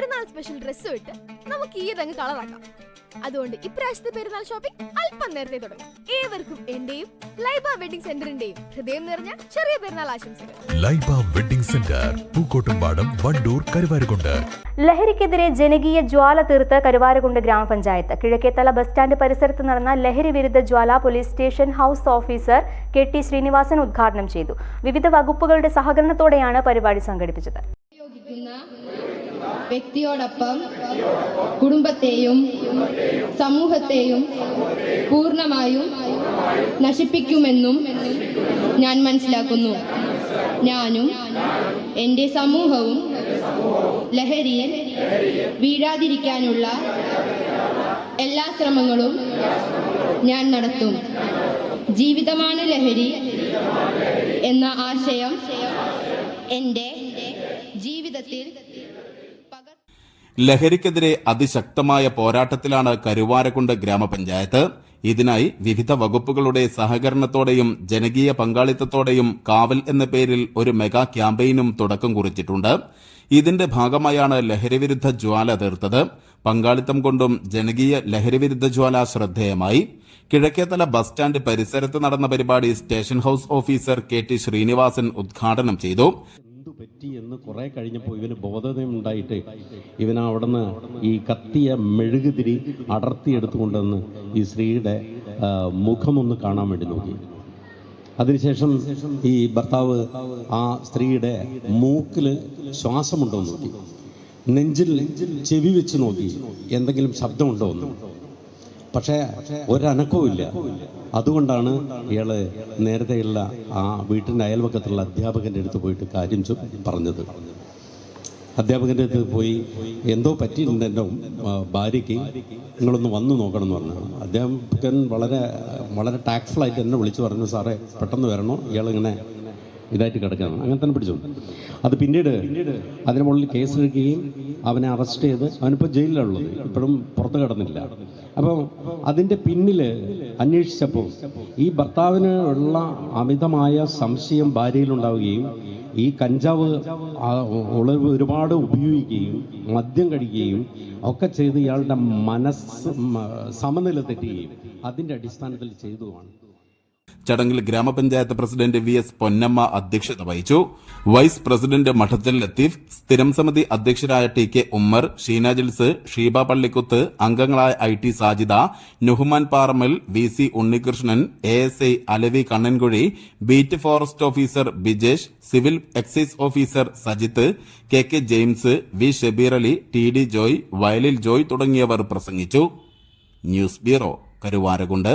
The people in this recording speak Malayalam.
പെരുന്നാൾ സ്പെഷ്യൽ ഡ്രസ്സും ഇട്ട് നമുക്ക് ഈ രംഗ് കളറാക്കാം അതുകൊണ്ട് ഇപ്രാവശ്യത്തെ പെരുന്നാൾ ഷോപ്പിംഗ് അല്പം നേരത്തെ തുടങ്ങും. ഏവർക്കും എന്റെയും ലൈബ വെഡിങ് സെന്ററിന്റെയും ഹൃദയം നിറഞ്ഞ ചെറിയ പെരുന്നാൾ ആശംസകൾ. Laiba wedding center Pookkottumpadam Wandoor Karuvarakundu. ലഹരിക്കെതിരെ ജനകീയ ജ്വാല തീർത്ത് കരുവാരകുണ്ട് ഗ്രാമപഞ്ചായത്ത്. കിഴക്കേത്തല ബസ് സ്റ്റാൻഡ് പരിസരത്ത് നടന്ന ലഹരി വിരുദ്ധ ജ്വാല police station house officer K T Sreenivasan ഉദ്ഘാടനം ചെയ്തു. വിവിധ വകുപ്പുകളുടെ സഹകരണത്തോടെയാണ് പരിപാടി സംഘടിപ്പിച്ചത്. വ്യക്തിയോടൊപ്പം കുടുംബത്തെയും സമൂഹത്തെയും പൂർണമായും നശിപ്പിക്കുമെന്നും ഞാൻ മനസ്സിലാക്കുന്നു. ഞാനും എന്റെ സമൂഹവും ലഹരിയിൽ വീഴാതിരിക്കാനുള്ള എല്ലാ ശ്രമങ്ങളും ഞാൻ നടത്തും. ജീവിതമാണ് ലഹരി എന്ന ആശയം എന്റെ ജീവിതത്തിൽ ലഹരിക്കെതിരെ അതിശക്തമായ പോരാട്ടത്തിലാണ് കരുവാരക്കുണ്ട് ഗ്രാമപഞ്ചായത്ത്. ഇതിനായി വിവിധ വകുപ്പുകളുടെ സഹകരണത്തോടെയും ജനകീയ പങ്കാളിത്തത്തോടെയും കാവൽ എന്ന പേരിൽ ഒരു മെഗാ ക്യാമ്പയിനും തുടക്കം കുറിച്ചിട്ടുണ്ട്. ഇതിന്റെ ഭാഗമായാണ് ലഹരിവിരുദ്ധ ജ്വാല തീർത്തത്. പങ്കാളിത്തം കൊണ്ടും ജനകീയ ലഹരിവിരുദ്ധ ജ്വാല ശ്രദ്ധേയമായി. കിഴക്കേതല ബസ് സ്റ്റാൻഡ് പരിസരത്ത് നടന്ന പരിപാടി station house officer K T Sreenivasan ഉദ്ഘാടനം ചെയ്തു. പറ്റി എന്ന് കുറെ കഴിഞ്ഞപ്പോൾ ഇവന് ബോധതയുണ്ടായിട്ട് ഇവൻ അവിടുന്ന് ഈ കത്തിയ മെഴുകുതിരി അടർത്തി എടുത്തുകൊണ്ടെന്ന് ഈ സ്ത്രീയുടെ മുഖമൊന്ന് കാണാൻ വേണ്ടി നോക്കി. അതിനുശേഷം ഈ ഭർത്താവ് ആ സ്ത്രീയുടെ മൂക്കിൽ ശ്വാസമുണ്ടോ എന്ന് നോക്കി. നെഞ്ചിൽ ചെവി വെച്ച് നോക്കി. എന്തെങ്കിലും ശബ്ദമുണ്ടോ എന്ന്. പക്ഷേ ഒരനക്കവും ഇല്ല അതുകൊണ്ടാണ് ഇയാൾ നേരത്തെയുള്ള ആ വീട്ടിന്റെ അയൽവക്കത്തുള്ള അധ്യാപകന്റെ അടുത്ത് പോയിട്ട് കാര്യം പറഞ്ഞത്. അധ്യാപകന്റെ അടുത്ത് പോയി എന്തോ പറ്റിയിട്ടുണ്ട് എന്റെ ഭാര്യയ്ക്ക്. നിങ്ങളൊന്ന് വന്നു നോക്കണം എന്ന് പറഞ്ഞു അധ്യാപകൻ വളരെ വളരെ ടാക്ട്ഫുള്ളായിട്ട് എന്നെ വിളിച്ചു പറഞ്ഞു സാറേ പെട്ടെന്ന് വരണോ? ഇയാളിങ്ങനെ ഇതായിട്ട് കിടക്കണം അങ്ങനെ തന്നെ പിടിച്ചു അത് പിന്നീട് അതിന് മുകളിൽ കേസെടുക്കുകയും അവനെ അറസ്റ്റ് ചെയ്ത് അവനിപ്പോൾ ജയിലിലുള്ളത് ഇപ്പോഴും പുറത്ത് കിടന്നില്ല. അപ്പോൾ അതിന്റെ പിന്നിൽ അന്വേഷിച്ചപ്പോൾ ഈ ഭർത്താവിന് ഉള്ള അമിതമായ സംശയം ഭാര്യയിലുണ്ടാവുകയും ഈ കഞ്ചാവ് ഒരുപാട് ഉപയോഗിക്കുകയും മദ്യം കഴിക്കുകയും ഒക്കെ ചെയ്ത് ഇയാളുടെ മനസ്സ് സമനില തെറ്റുകയും അതിന്റെ അടിസ്ഥാനത്തിൽ ചെയ്തതുമാണ്. ചടങ്ങിൽ ഗ്രാമപഞ്ചായത്ത് പ്രസിഡന്റ് വി എസ് പൊന്നമ്മ അധ്യക്ഷത വഹിച്ചു. വൈസ് പ്രസിഡന്റ് മഠത്തിൽ ലത്തീഫ് സ്ഥിരം സമിതി അധ്യക്ഷരായ ടി കെ ഉമ്മർ ഷീന ജിൽസ് ഷീബ പള്ളിക്കുത്ത് അംഗങ്ങളായ I T Sajida Nuhman Paramal V C Unnikrishnan A S I Alavi Kannankuzhi beat forest officer Bijesh civil excise officer Sajith K K James V Shabeer Ali T D Joy Vayalil Joy തുടങ്ങിയവർ പ്രസംഗിച്ചു. News bureau Karuvarakundu.